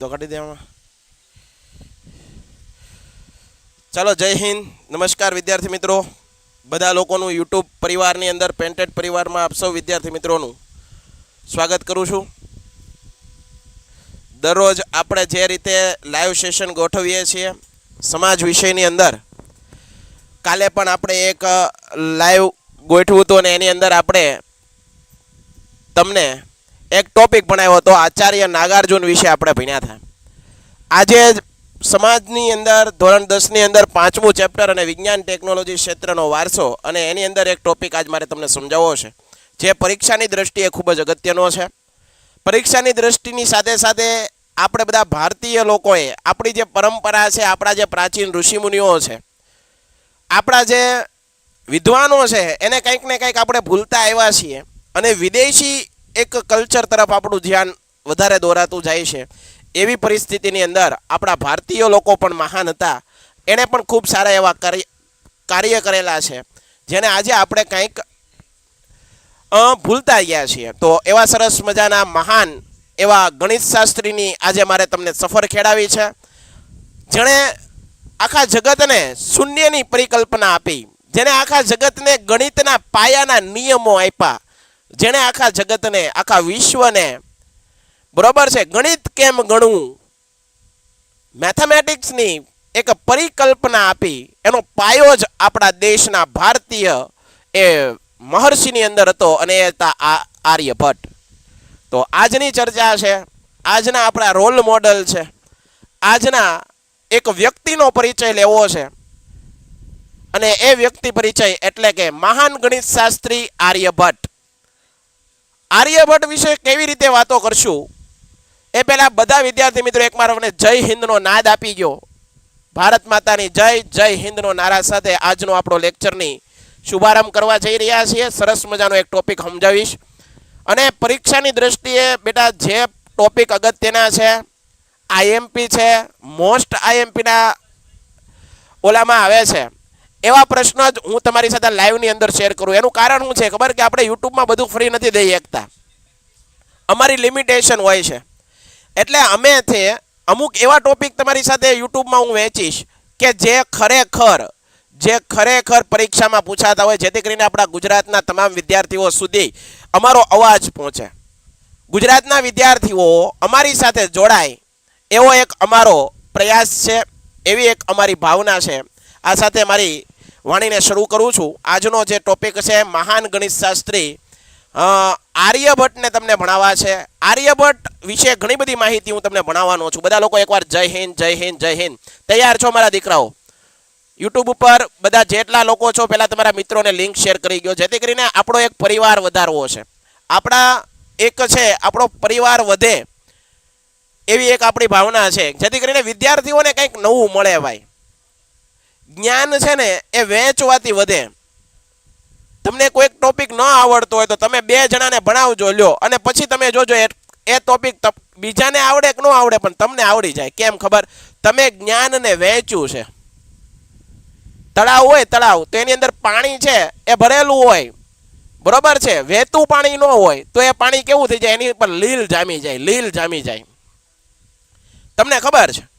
તો કાઢી દેવામાં. ચાલો જય હિન્દ. નમસ્કાર વિદ્યાર્થી મિત્રો. બધા લોકોનું યુટ્યુબ પરિવારની અંદર, પેન્ટેડ પરિવારમાં આપ સૌ વિદ્યાર્થી મિત્રોનું સ્વાગત કરું છું. દરરોજ આપણે જે રીતે લાઈવ સેશન ગોઠવીએ છીએ, સમાજ વિષયની અંદર, કાલે પણ આપણે એક લાઈવ ગોઠવું હતું અને એની અંદર આપણે તમને એક ટોપિક ભણાવ્યો હતો, આચાર્ય નાગાર્જુન વિશે આપણે ભણ્યા હતા. આજે સમાજની અંદર, ધોરણ દસની અંદર પાંચમું ચેપ્ટર અને વિજ્ઞાન ટેકનોલોજી ક્ષેત્રનો વારસો અને એની અંદર એક ટોપિક આજ મારે તમને સમજાવવો છે. જે પરીક્ષાની દ્રષ્ટિએ ખૂબ જ અગત્યનો છે. પરીક્ષાની દ્રષ્ટિની સાથે સાથે આપણે બધા ભારતીય લોકોએ આપણી જે પરંપરા છે, આપણા જે પ્રાચીન ઋષિમુનિઓ છે, આપણા જે વિદ્વાનો છે, એને કંઈક ને કંઈક આપણે ભૂલતા આવ્યા છીએ. અને વિદેશી એક કલ્ચર તરફ આપણું ધ્યાન વધારે દોરાતું જાય છે. એવી પરિસ્થિતિની અંદર આપણા ભારતીય લોકો પણ મહાન હતા. એણે પણ ખૂબ સારા એવા કાર્ય કરેલા છે. જેને આજે આપણે કંઈક ભૂલતા ગયા છીએ. તો એવા સરસ મજાના મહાન એવા ગણિત શાસ્ત્રીની આજે મારે તમને સફર ખેડાવી છે. જેણે આખા જગતને શૂન્યની પરિકલ્પના આપી. જેણે આખા જગતને ગણિતના પાયાના નિયમો આપ્યા. જેણે આખા જગતને, આખા વિશ્વને, બરોબર છે, ગણિત કેમ ગણવું? મેથેમેટિક્સની એક પરિકલ્પના આપી, એનો પાયો જ આપણા દેશના ભારતીય એ મહર્ષિની અંદર હતો અને એ હતા આર્યભટ્ટ. તો આજની ચર્ચા છે, આજના આપણા રોલ મોડલ છે, આજના એક વ્યક્તિનો પરિચય લેવો છે. અને એ વ્યક્તિ પરિચય એટલે કે મહાન ગણિત શાસ્ત્રી આર્યભટ્ટ. આર્યભટ્ટ વિશે કેવી રીતે વાતો કરશું? એ પહેલાં બધા વિદ્યાર્થી મિત્રો એકવાર મને જય હિન્દનો નાદ આપી ગયો. ભારત માતાની જય જય હિન્દનો નારા સાથે આજનો આપણો લેક્ચરની શુભારંભ કરવા જઈ રહ્યા છીએ. સરસ મજાનો એક ટોપિક સમજાવીશ. અને પરીક્ષાની દ્રષ્ટિએ બેટા જે ટોપિક અગત્યના છે, આઈએમપી છે, મોસ્ટ આઈએમપીના ઓલામાં આવે છે. એવા પ્રશ્ન જ હું તમારી સાથે લાઈવની અંદર શેર કરું. એનું કારણ શું છે? ખબર કે આપણે યુટ્યુબમાં બધું ફ્રી નથી દઈ શકતા અમારી લિમિટેશન હોય છે. એટલે અમે છે, અમુક એવા ટોપિક તમારી સાથે યુટ્યુબમાં હું વેચીશ કે જે ખરેખર જે ખરેખર પરીક્ષામાં પૂછાતા હોય, જેથી કરીને આપણા ગુજરાતના તમામ વિદ્યાર્થીઓ સુધી અમારો અવાજ પહોંચે. ગુજરાતના વિદ્યાર્થીઓ અમારી સાથે જોડાય, એવો એક અમારો પ્રયાસ છે, એવી એક અમારી ભાવના છે. આ સાથે મારી વાણીને શરૂ કરું છું. આજનો જે ટોપિક છે, મહાન ગણિત શાસ્ત્રી આર્યભટ્ટને તમને ભણાવવા છે. આર્યભટ્ટ વિશે ઘણી બધી માહિતી હું તમને ભણાવવાનો છું. બધા લોકો એકવાર જય હિન્દ જય હિન્દ જય હિન્દ. તૈયાર છો મારા દીકરાઓ? યુટ્યુબ ઉપર બધા જેટલા લોકો છો પહેલાં તમારા મિત્રોને લિંક શેર કરી ગયો જેથી કરીને આપણો એક પરિવાર વધારવો છે. આપણા એક છે, આપણો પરિવાર વધે એવી એક આપણી ભાવના છે. જેથી કરીને વિદ્યાર્થીઓને કંઈક નવું મળે ભાઈ. જ્ઞાન છે ને એ વેચવાથી વધે. તમને કોઈક ટોપિક ન આવડતો હોય તો તમે બે જણાને ભણાવજો, લ્યો. અને પછી તમે જોજો, એ ટોપિક બીજાને આવડે કે ન આવડે, પણ તમને આવડી જાય. કેમ ખબર? તમે જ્ઞાનને વહેંચ્યું છે. તળાવ હોય તળાવ, તો એની અંદર પાણી છે, એ ભરેલું હોય. બરોબર છે? વહેતું પાણી ન હોય, તો એ પાણી કેવું થઈ જાય? એની ઉપર લીલ જામી જાય, લીલ જામી જાય. તમને ખબર છે?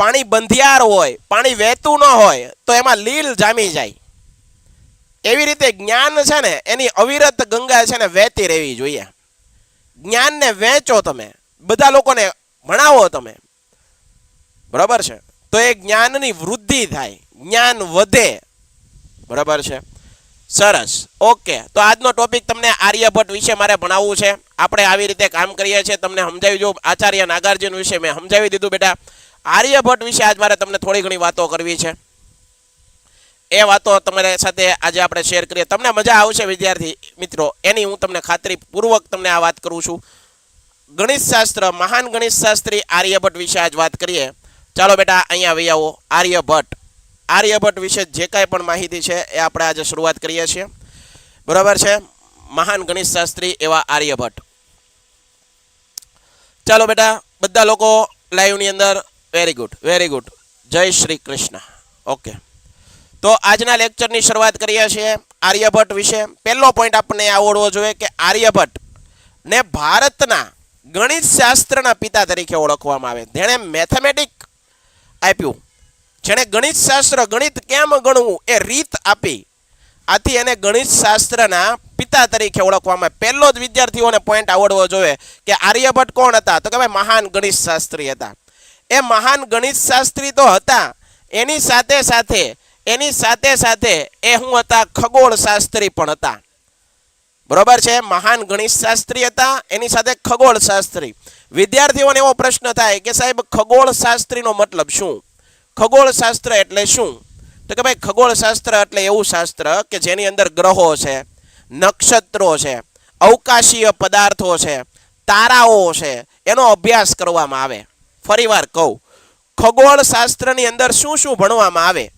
પાણી બંધિયાર હોય, પાણી વહેતું ન હોય, તો એમાં લીલ જામી જાય. એવી રીતે જ્ઞાન છે ને, એની અવિરત ગંગા છે ને વહેતી રહેવી જોઈએ. જ્ઞાનને વહેંચો તમે. બધા લોકોને ભણાવો તમે. બરાબર છે? તો એ જ્ઞાનની વૃદ્ધિ થાય. જ્ઞાન વધે. બરાબર છે? સરસ. ઓકે. તો આજનો ટોપિક તમને આર્યભટ્ટ વિશે મારે ભણાવવું છે. આપણે આવી રીતે કામ કરીએ છીએ. તમને સમજાવી જો આચાર્ય નાગાર્જુન વિશે મેં સમજાવી દીધું, બેટા. આર્યભટ્ટ વિશે આજ મારે તમને થોડી ઘણી વાતો કરવી છે. એ વાતો તમારી સાથે આજે આપણે શેર કરીએ. તમને મજા આવશે, વિદ્યાર્થી મિત્રો. એની હું તમને ખાતરીપૂર્વક તમને આ વાત કરું છું. ગણિત શાસ્ત્ર, મહાન ગણિતશાસ્ત્રી આર્યભટ્ટ વિશે આજ વાત કરીએ. ચાલો બેટા, અહીંયા આવી આવો. આર્યભટ્ટ. આર્યભટ્ટ વિશે જે કાંઈ પણ માહિતી છે એ આપણે આજે શરૂઆત કરીએ છીએ. બરાબર છે? મહાન ગણિત શાસ્ત્રી એવા આર્યભટ્ટ. ચાલો બેટા, બધા લોકો લાઈવની અંદર વેરી ગુડ વેરી ગુડ જય શ્રી કૃષ્ણ. ઓકે તો આજના લેક્ચરની શરૂઆત કરીએ છીએ આર્યભટ્ટ વિશે. પહેલો પોઈન્ટ આપણને આવડવો જોઈએ કે આર્યભટ્ટ ને ભારતના ગણિત શાસ્ત્રના પિતા તરીકે ઓળખવામાં આવે. જેણે મેથેમેટિક આપ્યું. જેણે ગણિત શાસ્ત્ર, ગણિત કેમ ગણવું એ રીત આપી. આથી એને ગણિત શાસ્ત્રના પિતા તરીકે ઓળખવામાં. પહેલો જ વિદ્યાર્થીઓને પોઈન્ટ આવડવો જોઈએ કે આર્યભટ્ટ કોણ હતા? તો કે ભાઈ મહાન ગણિત શાસ્ત્રી હતા. એ મહાન ગણિત શાસ્ત્રી તો હતા. એની સાથે સાથે, એની સાથે સાથે એ હું હતા ખગોળ શાસ્ત્રી પણ હતા. બરોબર છે? મહાન ગણિત શાસ્ત્રી હતા, એની સાથે ખગોળ શાસ્ત્રી વિદ્યાર્થીઓને એવો પ્રશ્ન થાય કે સાહેબ ખગોળ શાસ્ત્રીનો મતલબ શું? ખગોળ શાસ્ત્ર એટલે શું? તો કે ભાઈ ખગોળ શાસ્ત્ર એટલે એવું શાસ્ત્ર કે જેની અંદર ગ્રહો છે, નક્ષત્રો છે, અવકાશીય પદાર્થો છે, તારાઓ છે, એનો અભ્યાસ કરવામાં આવે. ફરીવાર કહું ખગોળ શાસ્ત્રની અંદર શું શું ભણવામાં આવે?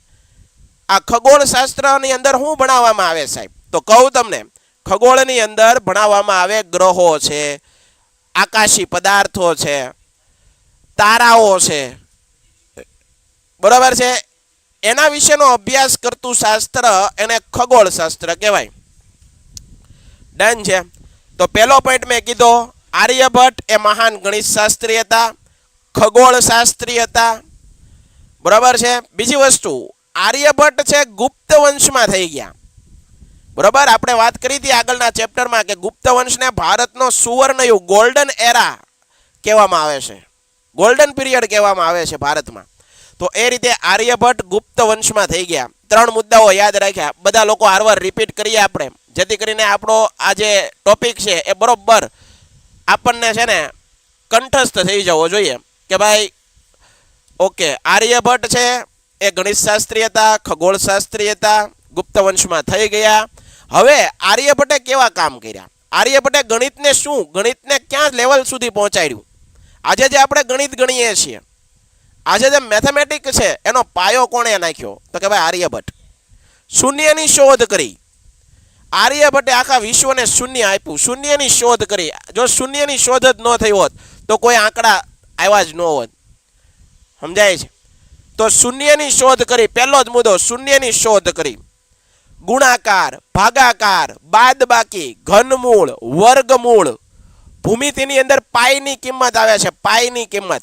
આ ખગોળ શાસ્ત્રની અંદર શું ભણાવવામાં આવે સાહેબ? તો કહું તમને, ખગોળની અંદર ભણાવવામાં આવે ગ્રહો છે, આકાશી પદાર્થો છે, તારાઓ છે. બરાબર છે? એના વિશેનો અભ્યાસ કરતું શાસ્ત્ર એને ખગોળ શાસ્ત્ર કહેવાય. ડન છે. તો પહેલો પોઈન્ટ મેં કીધો, આર્યભટ્ટ એ મહાન ગણિત શાસ્ત્રી હતા. ખગોળ શાસ્ત્રી હતા. બરાબર છે? બીજી વસ્તુ, આર્યભટ્ટ છે ગુપ્ત વંશમાં થઈ ગયા. બરાબર? આપણે વાત કરી હતી આગળના ચેપ્ટરમાં કે ગુપ્ત વંશને ભારતનો સુવર્ણયુગ ગોલ્ડન એરા કહેવામાં આવે છે. ગોલ્ડન પીરિયડ કહેવામાં આવે છે ભારતમાં. તો એ રીતે આર્યભટ્ટ ગુપ્ત વંશમાં થઈ ગયા. ત્રણ મુદ્દાઓ યાદ રાખ્યા. બધા લોકો હારવાર રિપીટ કરીએ આપણે. જેથી કરીને આપણો આ જે ટોપિક છે એ બરોબર આપણને છે ને કંઠસ્થ થઈ જવો જોઈએ. કે ભાઈ, ઓકે, આર્યભટ્ટ છે, એ ગણિત શાસ્ત્રી હતા, ખગોળશાસ્ત્રી હતા ગુપ્ત વંશમાં થઈ ગયા. હવે આર્યભટ્ટે કેવા કામ કર્યા? આર્યભટ્ટે ગણિતને શું? ગણિતને ક્યાં લેવલ સુધી પહોંચાડ્યું? આજે જે આપણે ગણિત ગણીએ છીએ, આજે જે મેથેમેટિક છે, એનો પાયો કોણે નાખ્યો? તો કે ભાઈ આર્યભટ્ટ. શૂન્યની શોધ કરી. આર્યભટ્ટે આખા વિશ્વને શૂન્ય આપ્યું. શૂન્યની શોધ કરી. જો શૂન્યની શોધ જ ન થઈ હોત, તો કોઈ આંકડા આવ્યા જ ન હોત. સમજાય છે? તો શૂન્યની શોધ કરી, પહેલો જ મુદ્દો, શૂન્યની શોધ કરી. ગુણાકાર, ભાગાકાર, બાદબાકી, ઘનમૂળ, વર્ગમૂળ. ભૂમિતિની અંદર પાઈની કિંમત આવે છે પાઈની કિંમત.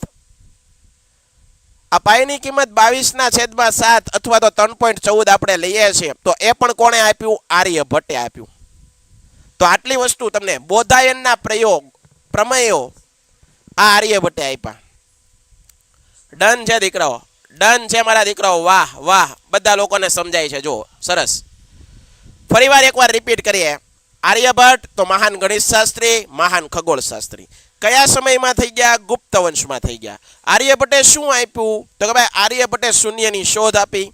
આ પાઈની કિંમત બાવીસના છેદમાં સાત અથવા તો ત્રણ પોઈન્ટ ચૌદ આપણે લઈએ છીએ. તો એ પણ કોણે આપ્યું? આર્યભટ્ટે આપ્યું. તો આટલી વસ્તુ તમને બોધાયનના પ્રયોગ, પ્રમેયો આ આર્યભટ્ટે આપ્યા ડન છે દીકરાઓ. ડન છે મારા દીકરાઓ. વાહ વાહ. બધા લોકોને સમજાય છે. જો સરસ. ફરીવાર એકવાર રિપીટ કરીએ. આર્યભટ્ટ તો મહાન ગણિત શાસ્ત્રી, મહાન ખગોળ શાસ્ત્રી. કયા સમયમાં થઈ ગયા? ગુપ્ત વંશમાં થઈ ગયા. આર્યભટ્ટે શું આપ્યું? તો કે ભાઈ, આર્યભટ્ટે શૂન્યની શોધ આપી.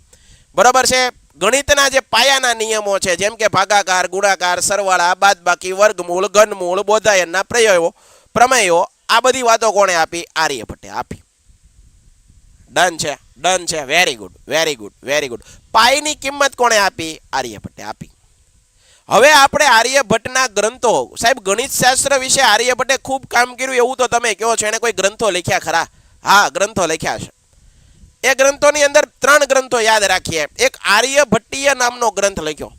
બરાબર છે? ગણિતના જે પાયાના નિયમો છે, જેમ કે ભાગાકાર, ગુણાકાર, સરવાળા, બાદબાકી, વર્ગમૂળ, ઘનમૂળ, બોધાયનના પ્રયોગો પ્રમેયો આ બધી વાતો કોણે આપી? આર્યભટ્ટે આપી. ડન છે. ડન છે. Very good very good very good પાઈની કિંમત કોણે આપી? આર્યભટ્ટે આપી. હવે આપણે આર્યભટ્ટના ગ્રંથો, સાહેબ ગણિત શાસ્ત્ર વિશે આર્યભટ્ટે ખૂબ કામ કર્યું, એવું તો તમે કહો છો, એને કોઈ ગ્રંથો લખ્યા ખરા? હા, ગ્રંથો લખ્યા છે. એ ગ્રંથોની અંદર ત્રણ ગ્રંથો યાદ રાખીએ. એક આર્યભટ્ટીય નામનો ગ્રંથ લખ્યો.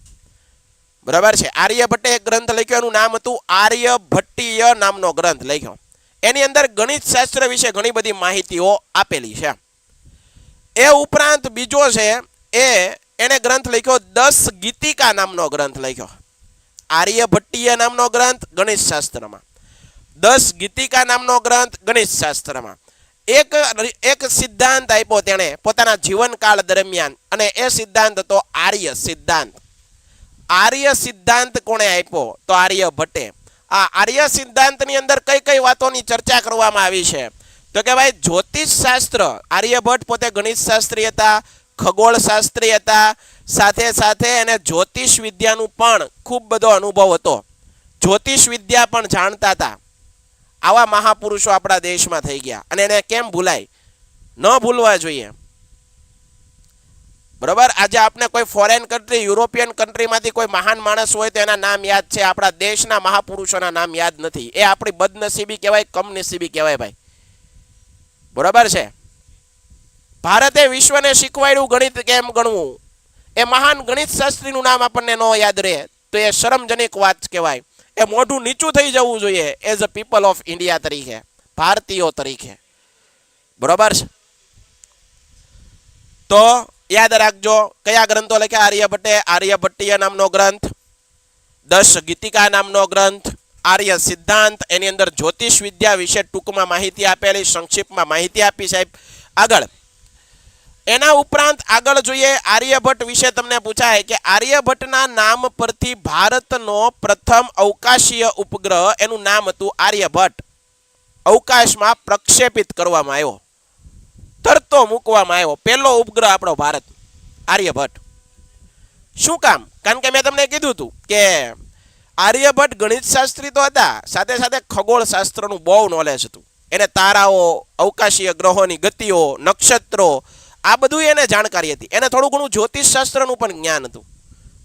બરાબર છે? આર્યભટ્ટે એક ગ્રંથ લખ્યો, એનું નામ હતું આર્યભટ્ટીય નામનો ગ્રંથ લખ્યો. એની અંદર ગણિત શાસ્ત્ર વિશે ઘણી બધી માહિતીઓ આપેલી છે. એ ઉપરાંત બીજો છે, એ એણે ગ્રંથ લખ્યો, દસ ગીતિકા નામનો ગ્રંથ લખ્યો. આર્યભટ્ટીય નામનો ગ્રંથ ગણિત શાસ્ત્રમાં. દસ ગીતિકા નામનો ગ્રંથ ગણિત શાસ્ત્રમાં. એક એક સિદ્ધાંત આપ્યો તેણે પોતાના જીવનકાળ દરમિયાન અને એ સિદ્ધાંત હતો આર્ય સિદ્ધાંત. આર્ય સિદ્ધાંત કોણે આપ્યો? તો આર્ય ભટ્ટે આ આર્ય સિદ્ધાંતની અંદર કઈ કઈ વાતોની ચર્ચા કરવામાં આવી છે? તો કે ભાઈ, જ્યોતિષ શાસ્ત્ર આર્યભટ્ટ પોતે ગણિત શાસ્ત્રી હતા, ખગોળ શાસ્ત્રી હતા, સાથે સાથે એને જ્યોતિષ વિદ્યાનું પણ ખૂબ બધો અનુભવ હતો. જ્યોતિષ વિદ્યા પણ જાણતા હતા. આવા મહાપુરુષો આપણા દેશમાં થઈ ગયા. અને એને કેમ ભૂલાય? ન ભૂલવા જોઈએ. બરોબર? આજે આપણે કોઈ ફોરેન કન્ટ્રી યુરોપિયન કન્ટ્રીમાંથી કોઈ મહાન માણસ હોય તો એના નામ યાદ છે. આપણા દેશના મહાપુરુષોના નામ યાદ નથી. એ આપણી બદનસીબી કહેવાય, કમનસીબી કહેવાય ભાઈ. બરોબર છે? ભારતે વિશ્વને શીખવાડ્યું ગણિત કેમ ગણવું? એ મહાન ગણિત શાસ્ત્રીનું નામ આપણને ન યાદ રહે, તો એ શરમજનક વાત કહેવાય. એ મોઢું નીચું થઈ જવું જોઈએ as a people of India તરીકે, ભારતીયો તરીકે. બરોબર છે? તો યાદ રાખજો, કયા ગ્રંથો લખ્યા? આર્યભટ્ટે આર્યભટ્ટીય નામનો ગ્રંથ, દશ ગીતિકા નામનો ગ્રંથ, આર્ય સિદ્ધાંત, એની અંદર જ્યોતિષ વિદ્યા વિશે ટૂંકમાં માહિતી આપેલી, સંક્ષિપ્તમાં માહિતી આપી સાહેબ. આગળ, એના ઉપરાંત આગળ જોઈએ આર્યભટ્ટ વિશે તમને પૂછાય કે આર્યભટ્ટના નામ પરથી ભારતનો પ્રથમ અવકાશીય ઉપગ્રહ એનું નામ હતું આર્યભટ્ટ અવકાશમાં પ્રક્ષેપિત કરવામાં આવ્યો. તરતો મૂકવામાં આવ્યો. પહેલો ઉપગ્રહ આપણો ભારત, આર્યભટ્ટ. શું કામ? કારણ કે મેં તમને કીધું હતું કે આર્યભટ્ટ ગણિત શાસ્ત્રી તો હતા, સાથે સાથે ખગોળ શાસ્ત્રનું બહુ નોલેજ હતું. એને તારાઓ, અવકાશીય ગ્રહોની ગતિઓ, નક્ષત્રો, આ બધું એને જાણકારી હતી. એને થોડું ઘણું જ્યોતિષ શાસ્ત્રનું પણ જ્ઞાન હતું.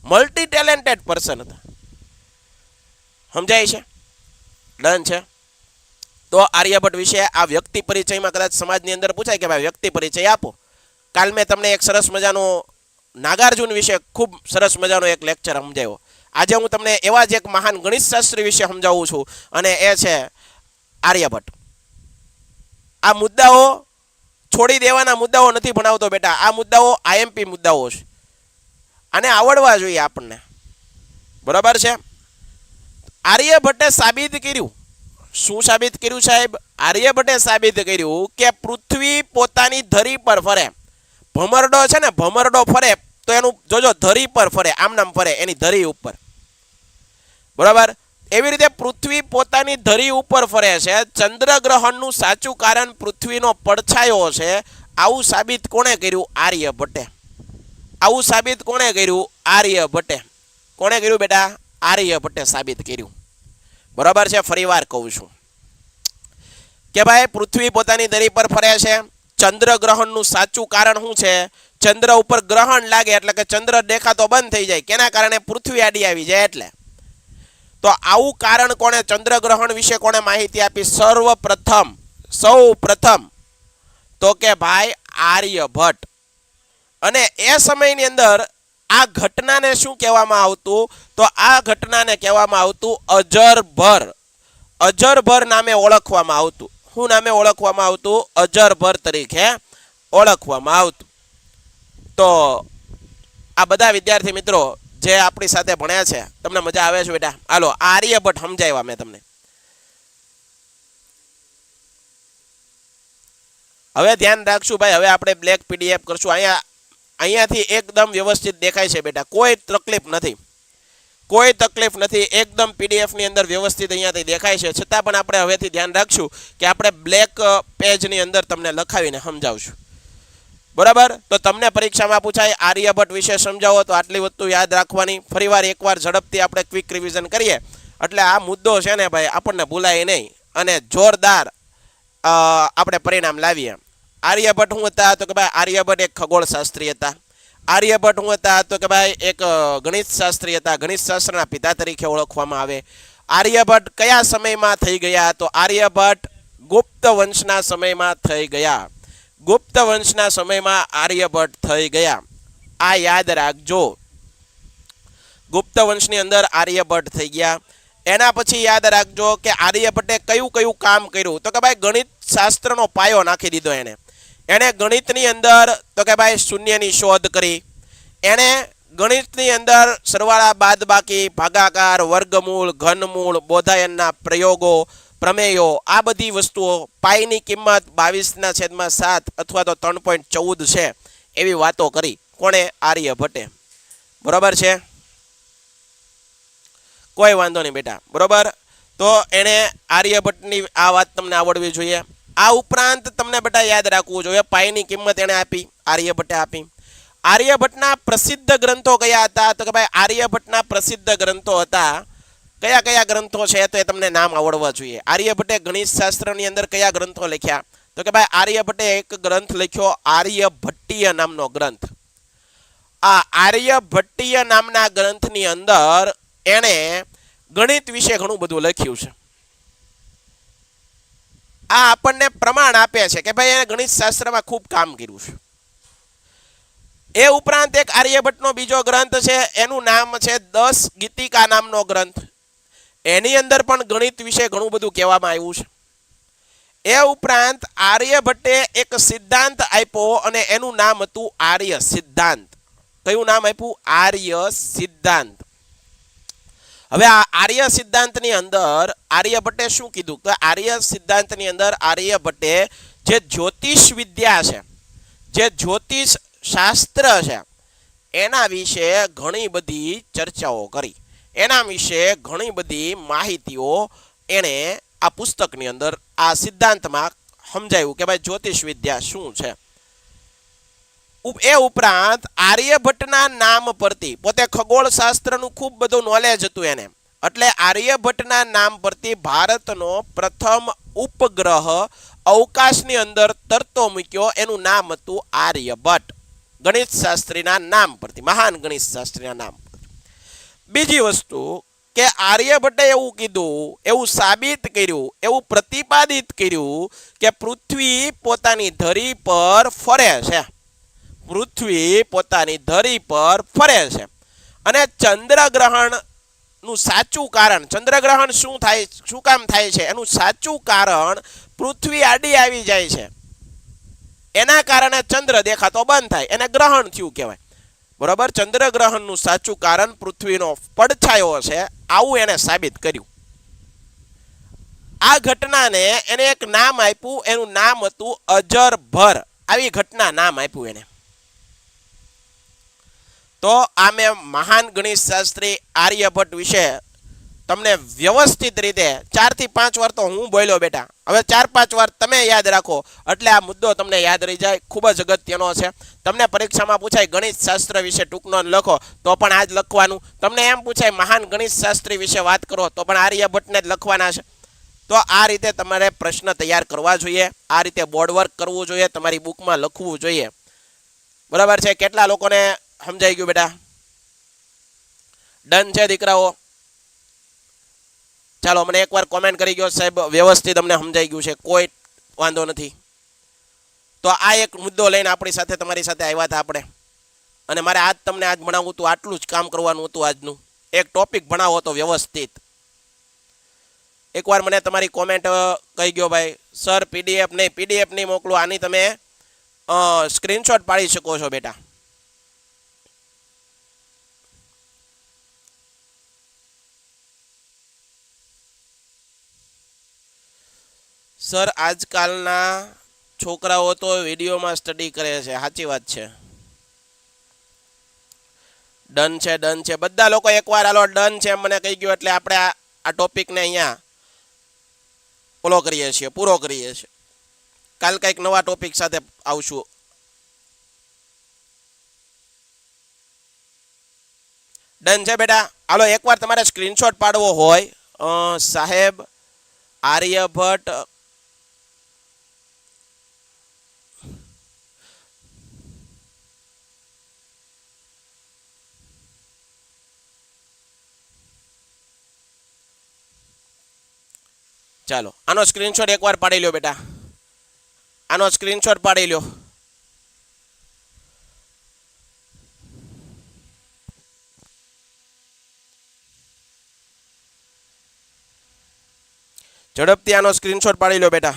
મલ્ટી ટેલેન્ટેડ પર્સન હતા. સમજાય છે? ડન છે? તો આર્યભટ્ટ વિશે આ વ્યક્તિ પરિચયમાં કદાચ સમાજની અંદર પૂછાય કે ભાઈ વ્યક્તિ પરિચય આપો. કાલ મેં તમને એક સરસ મજાનો નાગાર્જુન વિશે ખૂબ સરસ મજાનો એક લેક્ચર સમજાવ્યો. આજે હું તમને એવા જ એક મહાન ગણિત શાસ્ત્રી વિશે સમજાવું છું અને એ છે આર્યભટ્ટ. આ મુદ્દાઓ છોડી દેવાના મુદ્દાઓ નથી ભણાવતો બેટા. આ મુદ્દાઓ આઈએમપી મુદ્દાઓ છે. આને આવડવા જોઈએ આપણને. બરાબર છે? આર્યભટ્ટે સાબિત કર્યું. શું સાબિત કર્યું સાહેબ? આર્યભટ્ટે સાબિત કર્યું કે પૃથ્વી પોતાની ધરી પર ફરે. ભમરડો છે ને, ભમરડો ફરે, તો એનું જોજો ધરી પર ફરે, આમ નામ ફરે, એની ધરી ઉપર. બરાબર? એવી રીતે પૃથ્વી પોતાની ધરી ઉપર ફરે છે. ચંદ્રગ્રહણનું સાચું કારણ પૃથ્વીનો પડછાયો છે. આવું સાબિત કોણે કર્યું? આર્યભટ્ટે આવું સાબિત કોણે કર્યું? આર્યભટ્ટે કોણે કર્યું બેટા? આર્યભટ્ટે સાબિત કર્યું. બરાબર છે? ફરીવાર કહું છું. કે ભાઈ, પૃથ્વી પોતાની દરી પર ફરે છે. ચંદ્રગ્રહણનું સાચું કારણ શું છે? ચંદ્ર ઉપર ગ્રહણ લાગે એટલે કે ચંદ્ર દેખાતો બંધ થઈ જાય. કેના કારણે? પૃથ્વી આડી આવી જાય એટલે. તો આવું કારણ કોણે? ચંદ્રગ્રહણ વિશે કોણે માહિતી આપી? સર્વપ્રથમ સૌ પ્રથમ તો કે ભાઈ, આર્યભટ્ટ. અને એ સમયની અંદર આ ઘટનાને શું કહેવામાં આવતું? તો આ ઘટનાને કહેવામાં આવતું અજરભર. અજરભર નામે ઓળખવામાં આવતું. શું નામે ઓળખવામાં આવતું? અજરભર તરીકે ઓળખવામાં આવતું. તો આ બધા વિદ્યાર્થી મિત્રો જે આપણી સાથે ભણ્યા છે, તમને મજા આવે છે બેટા? હાલો, આર્યભટ્ટ સમજાવ્યા મેં તમને. હવે ધ્યાન રાખશું ભાઈ, હવે આપણે બ્લેક પીડીએફ કરશું. અહીંયા અહીંયાથી એકદમ વ્યવસ્થિત દેખાય છે બેટા. કોઈ તકલીફ નથી. કોઈ તકલીફ નથી. એકદમ પીડીએફની અંદર વ્યવસ્થિત અહીંયાથી દેખાય છે. છતાં પણ આપણે હવેથી ધ્યાન રાખશું કે આપણે બ્લેક પેજની અંદર તમને લખાવીને સમજાવશું. બરાબર? તો તમને પરીક્ષામાં પૂછાય, આર્યભટ્ટ વિશે સમજાવો તો આટલી વસ્તુ યાદ રાખવાની. ફરીવાર એકવાર ઝડપથી આપણે ક્વિક રિવિઝન કરીએ. એટલે આ મુદ્દો છે ને ભાઈ, આપણને ભૂલાય નહીં. અને જોરદાર આપણે પરિણામ લાવીએ. આર્યભટ્ટ હું હતા તો કે ભાઈ આર્યભટ્ટ એક ખગોળશાસ્ત્રી હતા. આર્યભટ્ટ હું હતા તો કે ભાઈ એક ગણિતશાસ્ત્રી ગણિત શાસ્ત્રી હતા. ગણિત શાસ્ત્રના પિતા તરીકે ઓળખવામાં આવે. આર્યભટ્ટ કયા સમયમાં થઈ ગયા? તો આર્યભટ્ટ ગુપ્ત વંશના સમયમાં થઈ ગયા. ગુપ્ત વંશના સમયમાં આર્યભટ્ટ થઈ ગયા. આ યાદ રાખજો. ગુપ્ત વંશની અંદર આર્યભટ્ટ થઈ ગયા. એના પછી યાદ રાખજો કે આર્યભટ્ટે કયું કયું કામ કર્યું? તો કે ભાઈ ગણિત શાસ્ત્રનો પાયો નાખી દીધો એને. એણે ગણિતની અંદર તો કે ભાઈ શૂન્યની શોધ કરી. એણે ગણિતની અંદર સરવાળા બાદબાકી ભાગાકાર, વર્ગમૂળ, ઘનમૂળ, બોધાયનના પ્રયોગો, પ્રમેયો, આ બધી વસ્તુઓ પાઈની કિંમત બાવીસના છેદમાં સાત અથવા તો ત્રણ પોઈન્ટ ચૌદ છે એવી વાતો કરી. કોણે? આર્યભટ્ટે બરોબર છે? કોઈ વાંધો નહીં બેટા. બરોબર? તો એણે આર્યભટ્ટની આ વાત તમને આવડવી જોઈએ. આ ઉપરાંત તમને બેટા યાદ રાખવું જોઈએ, પાઈની કિંમત એણે આપી, આર્યભટ્ટે આપી. આર્યભટ્ટના પ્રસિદ્ધ ગ્રંથો કયા હતા? તો કે ભાઈ, આર્યભટ્ટના પ્રસિદ્ધ ગ્રંથો હતા. કયા કયા ગ્રંથો છે તો એ તમને નામ આવડવા જોઈએ. આર્યભટ્ટે ગણિત શાસ્ત્રની અંદર કયા ગ્રંથો લખ્યા? તો કે ભાઈ, આર્યભટ્ટે એક ગ્રંથ લખ્યો, આર્યભટ્ટીય નામનો ગ્રંથ. આ આર્યભટ્ટીય નામના ગ્રંથની અંદર એણે ગણિત વિશે ઘણું બધું લખ્યું છે. આ આપણને પ્રમાણ આપે છે કે ભાઈ એને ગણિત શાસ્ત્રમાં ખૂબ કામ કર્યું છે. એ ઉપરાંત એક આર્યભટ્ટનો બીજો ગ્રંથ છે, એનું નામ છે દસ ગીતિકા નામનો ગ્રંથ. એની અંદર પણ ગણિત વિશે ઘણું બધું કહેવામાં આવ્યું છે. એ ઉપરાંત આર્યભટ્ટે એક સિદ્ધાંત આપ્યો અને એનું નામ હતું આર્ય સિદ્ધાંત. કયું નામ આપ્યું? આર્ય સિદ્ધાંત. હવે આ આર્ય સિદ્ધાંતની અંદર આર્યભટ્ટે શું કીધું? કે આર્ય સિદ્ધાંતની અંદર આર્યભટ્ટે જે જ્યોતિષ વિદ્યા છે, જે જ્યોતિષ શાસ્ત્ર છે, એના વિશે ઘણી બધી ચર્ચાઓ કરી. એના વિશે ઘણી બધી માહિતીઓ એણે આ પુસ્તકની અંદર આ સિદ્ધાંતમાં સમજાયું કે ભાઈ જ્યોતિષ વિદ્યા શું છે. એ ઉપરાંત આર્યભટ્ટના નામ પરથી, પોતે ખગોળ શાસ્ત્રનું ખૂબ બધું નોલેજ હતું એને. એટલે આર્યભટ્ટના નામ પરથી ભારતનો પ્રથમ ઉપગ્રહ અવકાશની અંદર તરતો મૂક્યો, એનું નામ હતું આર્યભટ્ટ. ગણિત શાસ્ત્રીના નામ પરથી, મહાન ગણિત શાસ્ત્રીના નામ બીજી વસ્તુ કે આર્યભટ્ટે એવું કીધું, એવું સાબિત કર્યું, એવું પ્રતિપાદિત કર્યું કે પૃથ્વી પોતાની ધરી પર ફરે છે. પૃથ્વી પોતાની ધરી પર ફરે છે. અને ચંદ્રગ્રહણનું સાચું કારણ, ચંદ્રગ્રહણ શું થાય, શું કામ થાય છે? એનું સાચું કારણ પૃથ્વી આડી આવી જાય છે. એના કારણે ચંદ્ર દેખાતો બંધ થાય. એને ગ્રહણ થયું કહેવાય. બરોબર? ચંદ્રગ્રહણનું સાચું કારણ પૃથ્વીનો પડછાયો છે. આવું એને સાબિત કર્યું. આ ઘટનાને એને એક નામ આપ્યું. એનું નામ હતું અજરભર. આવી ઘટના નામ આપ્યું એને. તો આ મેં મહાન ગણિત શાસ્ત્રી આર્યભટ્ટ વિશે તમને વ્યવસ્થિત રીતે ચારથી પાંચ વાર તો હું બોલ્યો બેટા. હવે ચાર પાંચ વાર તમે યાદ રાખો, એટલે આ મુદ્દો તમને યાદ રહી જાય, ખૂબ જ અગત્યનો છે. તમને પરીક્ષામાં પૂછાય ગણિત શાસ્ત્ર વિશે ટૂંકનો લખો, તો પણ આ જ લખવાનું. તમને એમ પૂછાય મહાન ગણિત શાસ્ત્રી વિશે વાત કરો, તો પણ આર્યભટ્ટને જ લખવાના છે. તો આ રીતે તમારે પ્રશ્ન તૈયાર કરવા જોઈએ, આ રીતે બોર્ડ વર્ક કરવું જોઈએ, તમારી બુકમાં લખવું જોઈએ. બરાબર છે? કેટલા લોકોને સમજાઈ ગયું બેટા? ડન છે દીકરાઓ. ચાલો મને એકવાર કોમેન્ટ કરી ગયો સાહેબ, વ્યવસ્થિત અમને સમજાઈ ગયું છે. કોઈ વાંધો નથી. તો આ એક મુદ્દો લઈને આપણી સાથે, તમારી સાથે આવ્યા હતા આપણે. અને મારે આજ તમને આજ ભણાવવું હતું, આટલું જ કામ કરવાનું હતું આજનું. એક ટોપિક ભણાવો હતો વ્યવસ્થિત. એકવાર મને તમારી કોમેન્ટ કહી ગયો ભાઈ. સર પીડીએફ નહીં પીડીએફ નહીં મોકલો. આની તમે સ્ક્રીનશોટ પાડી શકો છો બેટા. સર, આજકાલના છોકરાઓ તો વિડીયોમાં સ્ટડી કરે છે. સાચી વાત છે. ડન છે ડન છે. બધા લોકો એકવાર, હાલો ડન છે. મને કહી ગયું, એટલે આપણે આ ટોપિકને અહીંયા ઓલો કરીએ છીએ, પૂરો કરીએ છીએ. કાલ કંઈક નવા ટોપિક સાથે આવશું. ડન છે, બેટા. હાલો, એકવાર તમારે સ્ક્રીનશોટ પાડવો હોય. સાહેબ આર્યભટ્ટ ચાલો. આનો સ્ક્રીનશોટ એકવાર પાડી લ્યો બેટા. આનો સ્ક્રીનશોટ પાડી લ્યો. ઝડપથી આનો સ્ક્રીનશોટ પાડી લો બેટા.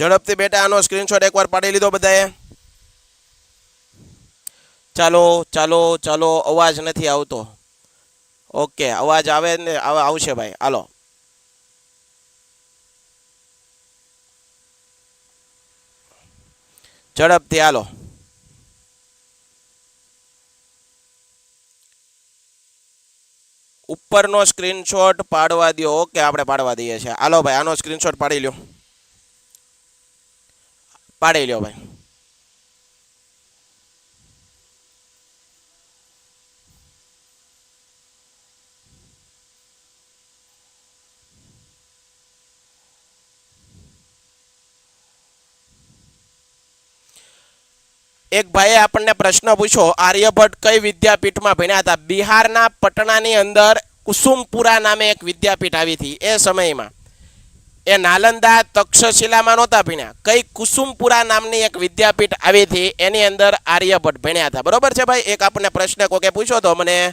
ઝડપથી બેટા, આનો સ્ક્રીનશોટ એકવાર પાડી લીધો બધાએ. ચાલો ચાલો ચાલો, અવાજ નથી આવતો. ઓકે, અવાજ આવે ને આવશે ભાઈ, હાલો. ઝડપથી, હાલો. ઉપરનો સ્ક્રીનશોટ પાડવા દો ઓકે, આપણે પાડવા દઈએ છીએ. હાલો ભાઈ, આનો સ્ક્રીનશોટ પાડી લ્યો. પાડી લ્યો ભાઈ. એક ભાઈએ આપણને પ્રશ્ન પૂછ્યો, આર્યભટ્ટ કઈ વિદ્યાપીઠમાં ભણ્યા હતા? બિહારના પટણાની અંદર કુસુમપુરા નામે એક વિદ્યાપીઠ આવી હતી એ સમયમાં. એ નાલંદા તક્ષશિલામાં નહોતા ભણ્યા. કઈ કુસુમપુરા નામની એક વિદ્યાપીઠ આવી હતી, એની અંદર આર્યભટ્ટ ભણ્યા હતા. બરોબર છે ભાઈ? એક આપણને પ્રશ્ન કોકે પૂછ્યો તો મને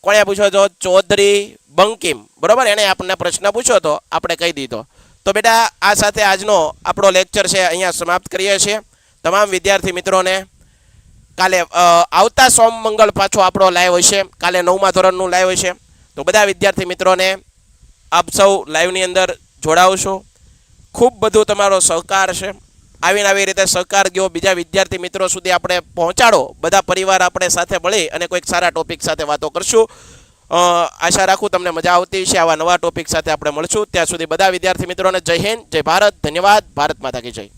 કોણે પૂછ્યો તો? ચૌધરી બંકિમ. બરોબર? એને આપણને પ્રશ્ન પૂછ્યો તો આપણે કહી દીધો. તો બેટા, આ સાથે આજનો આપણો લેક્ચર છે, અહીંયા સમાપ્ત કરીએ છીએ. તમામ વિદ્યાર્થી મિત્રોને, કાલે આવતા સોમ મંગળ પાછો આપણો લાઈવ હશે. કાલે નવમા ધોરણનું લાઈવ હશે. તો બધા વિદ્યાર્થી મિત્રોને આપ સૌ લાઈવની અંદર જોડાવશો ખૂબ બધું તમારો સહકાર છે. આવીને આવી રીતે સહકાર ગયો બીજા વિદ્યાર્થી મિત્રો સુધી આપણે પહોંચાડો. બધા પરિવાર આપણે સાથે મળી અને કોઈક સારા ટોપિક સાથે વાતો કરશું. આશા રાખું તમને મજા આવતી છે આવા નવા ટોપિક સાથે આપણે મળશું. ત્યાં સુધી બધા વિદ્યાર્થી મિત્રોને જય હિન્દ, જય ભારત. ધન્યવાદ. ભારત માતા કી જય.